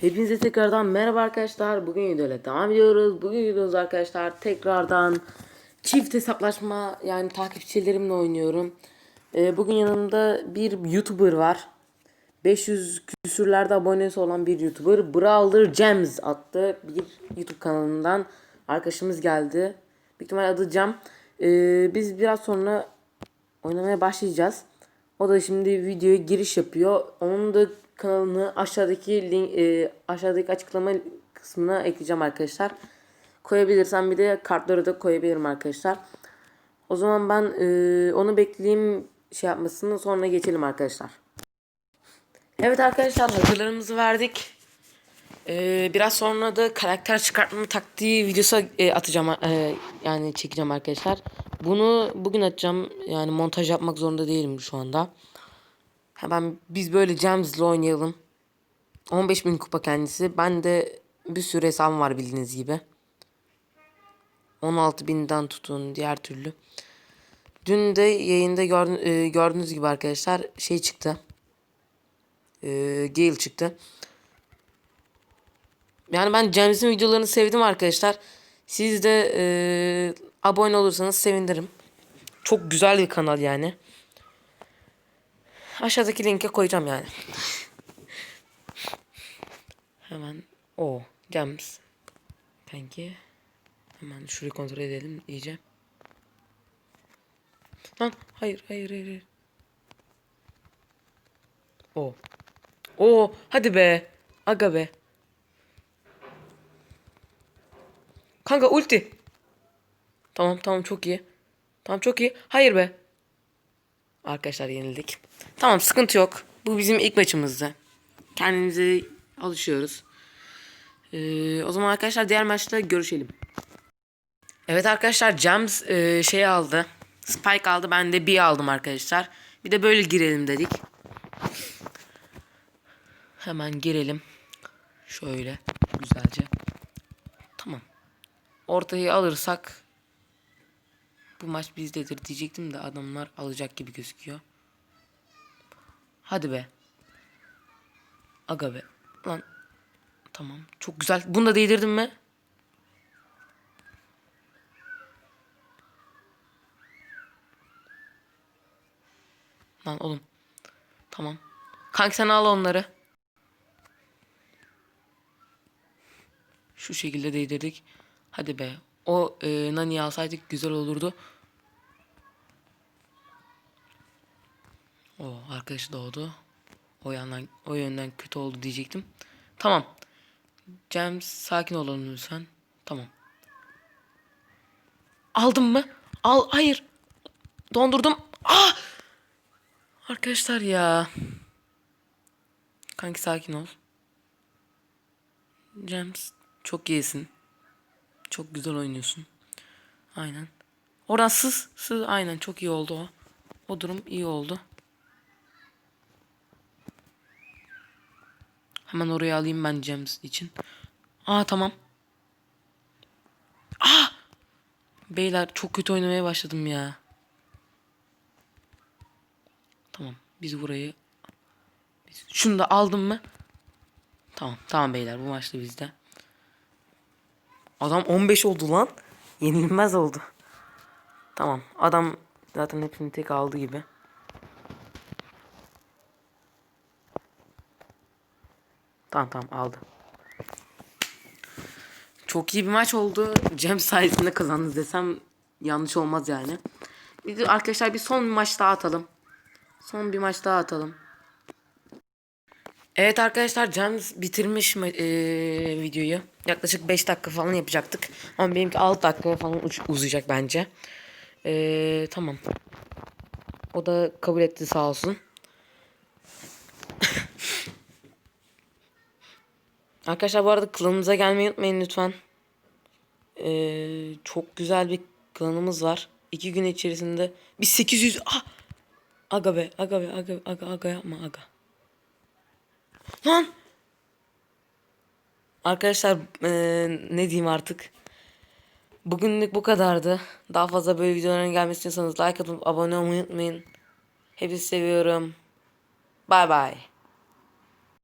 Hepinize tekrardan merhaba arkadaşlar. Bugün videoyla devam ediyoruz. Bugün videomuz arkadaşlar tekrardan çift hesaplaşma yani takipçilerimle oynuyorum. Ee, bugün yanımda bir YouTuber var. 500 küsürlerde abonesi olan bir YouTuber. Brawler Gems adlı bir YouTube kanalından arkadaşımız geldi. Büyük ihtimal adı Cem. Ee, biz biraz sonra oynamaya başlayacağız. O da şimdi videoya giriş yapıyor. Onun da kanalını aşağıdaki link, e, aşağıdaki açıklama kısmına ekleyeceğim arkadaşlar. Koyabilirsem bir de kartları da koyabilirim arkadaşlar. O zaman ben e, onu bekleyeyim şey yapmasını sonra geçelim arkadaşlar. Evet arkadaşlar hazırlarımızı verdik. Ee, biraz sonra da karakter çıkartma taktiği videosu e, atacağım e, yani çekeceğim arkadaşlar. Bunu bugün atacağım yani montaj yapmak zorunda değilim şu anda. Hemen biz böyle James'le oynayalım. 15.000 kupa kendisi. Ben de bir sürü hesabım var bildiğiniz gibi. 16.000'den tutun diğer türlü. Dün de yayında gördü- e, gördüğünüz gibi arkadaşlar şey çıktı. E, Gale çıktı. Yani ben James'in videolarını sevdim arkadaşlar. Siz de e, abone olursanız sevinirim. Çok güzel bir kanal yani. Aşağıdaki linke koyacağım yani. Hemen o James. Kanki. Hemen şurayı kontrol edelim iyice. Lan hayır hayır hayır. hayır. O. O hadi be. Aga be. Kanka ulti. Tamam tamam çok iyi. Tamam çok iyi. Hayır be. Arkadaşlar yenildik. Tamam sıkıntı yok. Bu bizim ilk maçımızdı. Kendimize alışıyoruz. Ee, o zaman arkadaşlar diğer maçta görüşelim. Evet arkadaşlar James e, şey aldı. Spike aldı. Ben de B aldım arkadaşlar. Bir de böyle girelim dedik. Hemen girelim. Şöyle güzelce. Tamam. Ortayı alırsak bu maç bizdedir diyecektim de adamlar alacak gibi gözüküyor. Hadi be. Aga be. Lan. Tamam. Çok güzel. Bunu da değdirdim mi? Lan oğlum. Tamam. Kanka sen al onları. Şu şekilde değdirdik. Hadi be. O e, Nani'yi alsaydık güzel olurdu. O arkadaşı doğdu. O yandan o yönden kötü oldu diyecektim. Tamam. James sakin olalım lütfen. Tamam. Aldım mı? Al hayır. Dondurdum. Ah! Arkadaşlar ya. Kanki sakin ol. James çok iyisin. Çok güzel oynuyorsun. Aynen. Oradan sız sız aynen çok iyi oldu o. O durum iyi oldu. Hemen oraya alayım ben James için. Aa tamam. Aa! Beyler çok kötü oynamaya başladım ya. Tamam. Biz burayı şunu da aldım mı? Tamam. Tamam beyler bu maçta bizde. Adam 15 oldu lan. Yenilmez oldu. Tamam. Adam zaten hepsini tek aldı gibi. Tamam tamam aldı. Çok iyi bir maç oldu. Cem sayesinde kazandınız desem yanlış olmaz yani. De arkadaşlar bir son bir maç daha atalım. Son bir maç daha atalım. Evet arkadaşlar Cem bitirmiş e, videoyu. Yaklaşık 5 dakika falan yapacaktık. Ama benimki 6 dakika falan uzayacak bence. E, tamam. O da kabul etti sağ olsun. Arkadaşlar bu arada klanımıza gelmeyi unutmayın lütfen. Ee, çok güzel bir klanımız var. İki gün içerisinde bir 800 ah! Aga be aga be aga aga aga yapma aga. Lan! Arkadaşlar ee, ne diyeyim artık. Bugünlük bu kadardı. Daha fazla böyle videoların gelmesini istiyorsanız like atıp abone olmayı unutmayın. Hepinizi seviyorum. Bay bay.